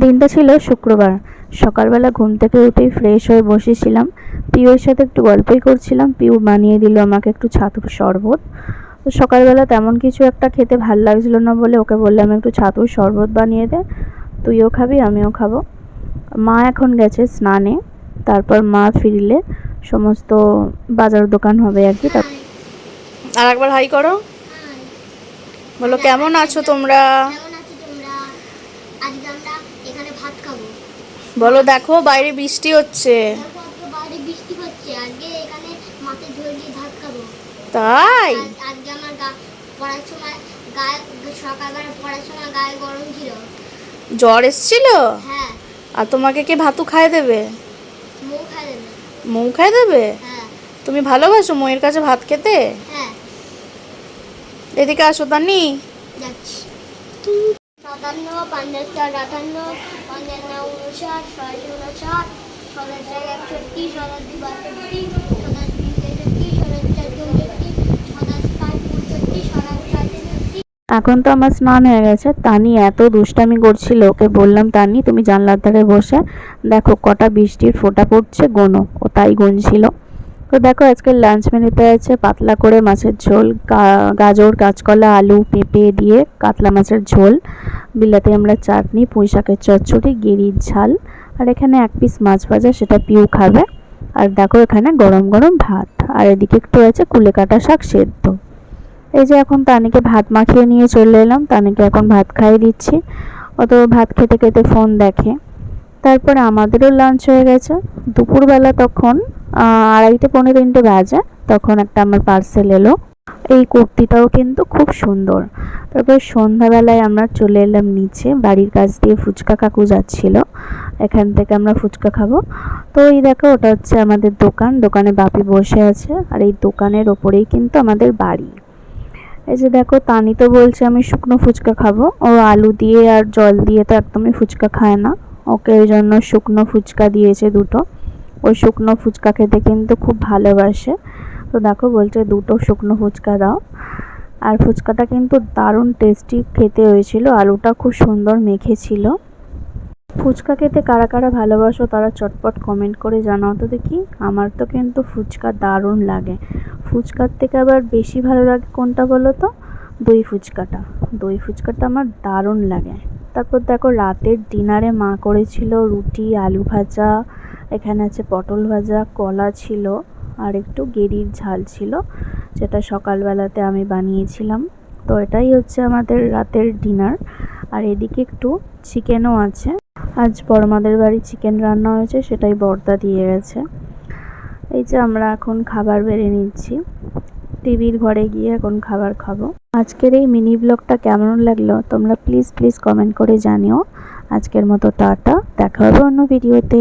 দিনটা ছিল শুক্রবার। সকালবেলা ঘুম থেকে উঠেই ফ্রেশ হয়ে বসেছিলাম। পিউর সাথে একটু গল্পই করছিলাম। পিউ বানিয়ে দিল আমাকে একটু ছাতুর শরবত। তো সকালবেলা তেমন কিছু একটা খেতে ভালো লাগছিল না বলে ওকে বললাম একটু ছাতুর শরবত বানিয়ে দে তুইও খাবি আমিও খাব। মা এখন গেছে স্নানে। তারপর মা ফিরলে। সমস্ত বাজার দোকান হবে আর কি আর একবার হাই করো। বলো কেমন আছো তোমরা কেমন আছো তোমরা আজকে আমরা এখানে ভাত খাব বলো দেখো বাইরে বৃষ্টি হচ্ছে। বাইরে বৃষ্টি হচ্ছে। আজকে এখানে মাছে ঝোল দিয়ে তাই? আজকে আমার পড়ার সময় গায়ে সকালবেলা পড়ার সময় গায়ে গরম ছিল। জ্বর এসছিল? হ্যাঁ। আর তোমাকে কে ভাতু খাই দেবে? মৌ খাই দেবে। মৌ খাই দেবে? হ্যাঁ। তুমি ভালোবাসো মৌয়ের কাছে ভাত খেতে? হ্যাঁ। এদিকে আসো তানি। যাচ্ছি। সাতান্ন পঞ্চাশ চার আটান্ন পঞ্চান্ন উনষাট ছয় উনষাট একষট্টি বাষট্টি এখন তো আমার স্নান হয়ে গেছে। তানি এত দুষ্টামি করছিল, ওকে বললাম, তানি, তুমি জানলার ধারে বসে দেখো, কটা বৃষ্টির ফোঁটা পড়ছে গোনো। ও তাই গুনছিল। তো দেখো আজকের লাঞ্চ মেনুতে আছে পাতলা করে মাছের ঝোল গাজর, কাঁচকলা, আলু পেঁপে দিয়ে কাতলা মাছের ঝোল। বিলাতি আমরা চাটনি পুঁই শাকের চচ্চড়ি, গেরির ঝাল, আর এখানে এক পিস মাছ ভাজা, সেটা পিউ খাবে। আর দেখো এখানে গরম গরম ভাত, আর এদিকে একটু আছে কুলে কাটা শাক সেদ্ধ। এই যে এখন তানিকে ভাত মাখিয়ে নিয়ে চলে এলাম, তানিকে এখন ভাত খাইয়ে দিচ্ছি। ও তো ভাত খেতে খেতে ফোন দেখে। তারপরে আমাদেরও লাঞ্চ হয়ে গেছে। দুপুরবেলা তখন আড়াইটে পনেরো তিনটে বাজে, তখন একটা আমার পার্সেল এলো। এই কুর্তিটাও কিন্তু খুব সুন্দর। তারপর সন্ধ্যাবেলায় আমরা চলে এলাম নিচে, বাড়ির কাছ দিয়ে ফুচকা কাকু যাচ্ছিল। এখান থেকে আমরা ফুচকা খাব। তো এই দেখো, ওটা হচ্ছে আমাদের দোকান। দোকানে বাপি বসে আছে আর এই দোকানের ওপরেই কিন্তু আমাদের বাড়ি। এই যে দেখো তানি তো বলছে আমি শুকনো ফুচকা খাব। ও আলু দিয়ে আর জল দিয়ে তো একদমই ফুচকা খায় না। ওকে ওই জন্য শুকনো ফুচকা দিয়েছে দুটো। ওই শুকনো ফুচকা খেতে কিন্তু খুব ভালোবাসে। তো দেখো বলছে দুটো শুকনো ফুচকা দাও। আর ফুচকাটা কিন্তু দারুণ টেস্টি খেতে হয়েছিল, আলুটা খুব সুন্দর মেখেছিল ফুচকা খেতে কারা কারা ভালোবাসো তারা চটপট কমেন্ট করে জানাও তো দেখি। আমার তো কিন্তু ফুচকা দারুণ লাগে। ফুচকার থেকে আবার বেশি ভালো লাগে কোনটা বলো তো? দই ফুচকাটা। দই ফুচকাটা আমার দারুণ লাগে। তারপর দেখো রাতের ডিনারে মা করেছিল রুটি, আলু ভাজা, এখানে আছে পটল ভাজা, কলা ছিল। আর একটু গেরির ঝাল ছিল, যেটা সকালবেলাতে আমি বানিয়েছিলাম। তো এটাই হচ্ছে আমাদের রাতের ডিনার। আর এদিকে একটু চিকেনও আছে। আজ বড়মাদের বাড়ি চিকেন রান্না হয়েছে, সেটাই বর্দা দিয়ে গেছে। এই যে আমরা এখন খাবার বেড়ে নিচ্ছি। টিভির ঘরে গিয়ে এখন খাবার খাব। আজকের এই মিনি ব্লগটা কেমন লাগল তোমরা প্লিজ প্লিজ কমেন্ট করে জানিও। আজকের মতো টাটা, দেখা হবে অন্য ভিডিওতে